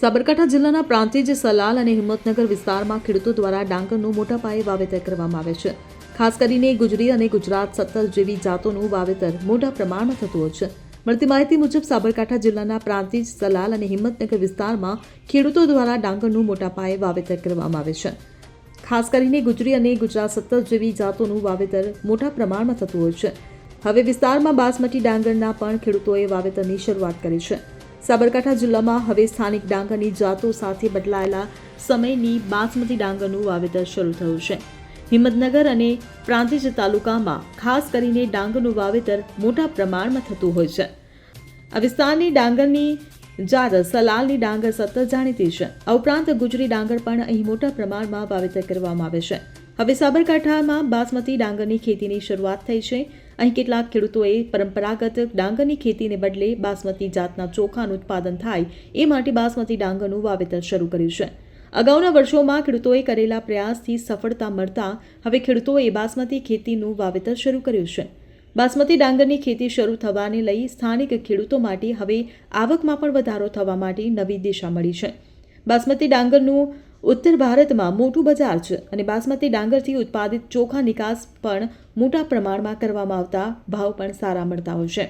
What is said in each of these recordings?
સાબરકાંઠા જિલ્લાના પ્રાંતિજ સલાલ અને હિંમતનગર વિસ્તારમાં ખેડૂતો દ્વારા ડાંગરનું મોટા પાયે વાવેતર કરવામાં આવે છે. ખાસ કરીને ગુજરી અને ગુજરાત સત્તર જેવી જાતોનું વાવેતર મોટા પ્રમાણમાં થતું હોય છે. મળતી માહિતી મુજબ સાબરકાંઠા જિલ્લાના પ્રાંતિજ સલાલ અને હિંમતનગર વિસ્તારમાં ખેડૂતો દ્વારા ડાંગરનું મોટા પાયે વાવેતર કરવામાં આવે છે. ખાસ કરીને ગુજરી અને ગુજરાત સત્તર જેવી જાતોનું વાવેતર મોટા પ્રમાણમાં થતું હોય છે. હવે વિસ્તારમાં બાસમતી ડાંગરના પણ ખેડૂતોએ વાવેતરની શરૂઆત કરી છે. સાબરકાંઠા જિલ્લામાં હવે સ્થાનિક ડાંગરની જાતો સાથે બદલાયેલા સમયની બાસમતી ડાંગરનું વાવેતર શરૂ થયું છે. હિંમતનગર અને પ્રાંતિજ તાલુકામાં ખાસ કરીને ડાંગરનું વાવેતર મોટા પ્રમાણમાં થતું હોય છે. આ વિસ્તારની ડાંગરની જાત સલાલની ડાંગર સતત જાણીતી છે. આ ઉપરાંત ગુજરી ડાંગર પણ અહીં મોટા પ્રમાણમાં વાવેતર કરવામાં આવે છે. હવે સાબરકાંઠામાં બાસમતી ડાંગરની ખેતીની શરૂઆત થઈ છે. અહીં કેટલાક ખેડૂતોએ પરંપરાગત ડાંગરની ખેતીને બદલે બાસમતી જાતના ચોખાનું ઉત્પાદન થાય એ માટે બાસમતી ડાંગરનું વાવેતર શરૂ કર્યું છે. અગાઉના વર્ષોમાં ખેડૂતોએ કરેલા પ્રયાસથી સફળતા મળતા હવે ખેડૂતોએ બાસમતી ખેતીનું વાવેતર શરૂ કર્યું છે. બાસમતી ડાંગરની ખેતી શરૂ થવાને લઈ સ્થાનિક ખેડૂતો માટે હવે આવકમાં પણ વધારો થવા માટે નવી દિશા મળી છે. બાસમતી ડાંગરનું ઉત્તર ભારતમાં મોટું બજાર છે અને બાસમતી ડાંગરથી ઉત્પાદિત ચોખા નિકાસ પણ મોટા પ્રમાણમાં કરવામાં આવતા ભાવ પણ સારા મળતા હોય છે.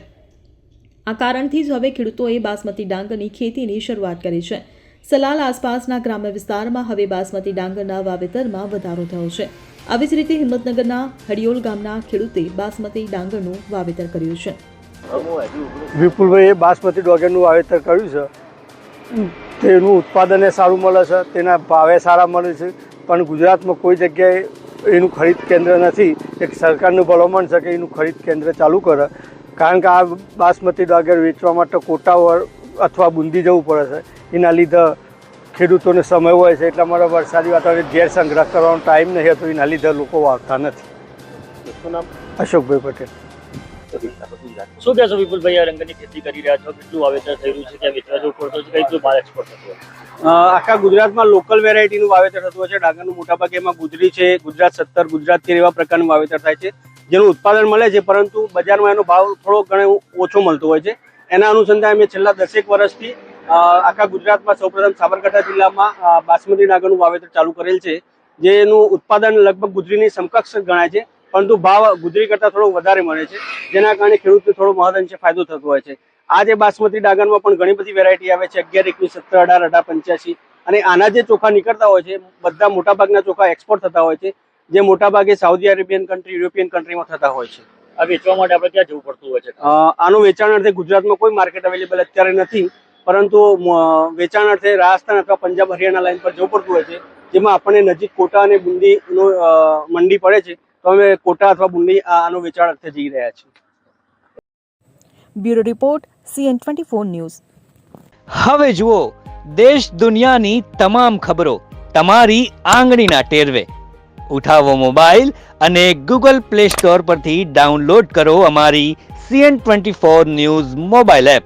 આ કારણથી જ હવે ખેડૂતોએ બાસમતી ડાંગરની ખેતીની શરૂઆત કરી છે. સલાલ આસપાસના ગ્રામ્ય વિસ્તારમાં હવે બાસમતી ડાંગરના વાવેતરમાં વધારો થયો છે. આવી જ રીતે હિંમતનગરના હડિયોલ ગામના ખેડૂતે બાસમતી ડાંગરનું વાવેતર કર્યું છે. વિપુલભાઈએ બાસમતી ડાંગરનું વાવેતર કર્યું છે. તેનું ઉત્પાદન એ સારું મળે છે તેના ભાવે સારા મળે છે પણ ગુજરાતમાં કોઈ જગ્યાએ એનું ખરીદ કેન્દ્ર નથી. એક સરકારનું ભલામણ છે કે એનું ખરીદ કેન્દ્ર ચાલુ કરે. કારણ કે આ બાસમતી ડાગર વેચવા માટે કોટાવર અથવા બુંદી જવું પડે છે. એના લીધે ખેડૂતોને સમય હોય છે એટલા માટે વરસાદી વાતાવરણ ઝેર સંગ્રહ કરવાનો ટાઈમ નહીં હતો એના લીધે લોકો વાવતા નથી. અશોકભાઈ પટેલ. શું કહેશો વિપુલભાઈ, આ રંગની ખેતી કરી રહ્યા છો? કેટલું વાવેતર રહ્યું છે? ક્યાં વેચવા જવું પડતો છે? કેટલું માલ એક્સપોર્ટ થતું આખા ગુજરાતમાં લોકલ વેરાયટીનું વાવેતર થતું હોય છે. ડાંગરનું મોટાભાગે એમાં ગુજરી છે. ગુજરાત સત્તર ગુજરાત તેર એવા પ્રકારનું વાવેતર થાય છે. જેનું ઉત્પાદન મળે છે, પરંતુ બજારમાં એનો ભાવ થોડો ઘણો ઓછો મળતો હોય છે. એના અનુસંધાને અમે છેલ્લા દસેક વર્ષથી આખા ગુજરાતમાં સૌપ્રથમ સાબરકાંઠા જિલ્લામાં બાસમતી ડાંગરનું વાવેતર ચાલુ કરેલ છે. જેનું ઉત્પાદન લગભગ ગુજરીની સમકક્ષ ગણાય છે. પરંતુ ભાવ ગુજરી કરતાં થોડો વધારે મળે છે. જેના કારણે ખેડૂતને થોડો મહદઅંશે ફાયદો થતો હોય છે. આ જે બાસમતી ડાંગરમાં પણ ઘણી બધી વેરાયટી આવે છે અગિયાર એકવીસ સત્તર અઢાર અઢાર પંચ્યાસી. અને આના જે ચોખા નીકળતા હોય છે બધા મોટાભાગના ચોખા એક્સપોર્ટ થતા હોય છે જે મોટાભાગે સાઉદી અરેબિયન કન્ટ્રી યુરોપિયન કન્ટ્રીમાં થતા હોય છે. આ વેચવા માટે આપણે ક્યાં જવું પડતું હોય છે? આનું વેચાણ અર્થે ગુજરાતમાં કોઈ માર્કેટ અવેલેબલ અત્યારે નથી પરંતુ વેચાણ અર્થે રાજસ્થાન અથવા પંજાબ હરિયાણા લાઈન પર જવું પડતું હોય છે જેમાં આપણને નજીક કોટા અને બુંદીનો મંડી પડે છે. તો અમે કોટા અથવા બુંદી આનો આનું વેચાણ અર્થે જઈ રહ્યા છીએ bureau report CN twenty four news. હવે જુઓ દેશ દુનિયાની તમામ ખબરો તમારી આંગળીના ટેરવે. ઉઠાવો મોબાઈલ અને ગૂગલ પ્લે સ્ટોર પરથી ડાઉનલોડ કરો અમારી CN twenty four news mobile app.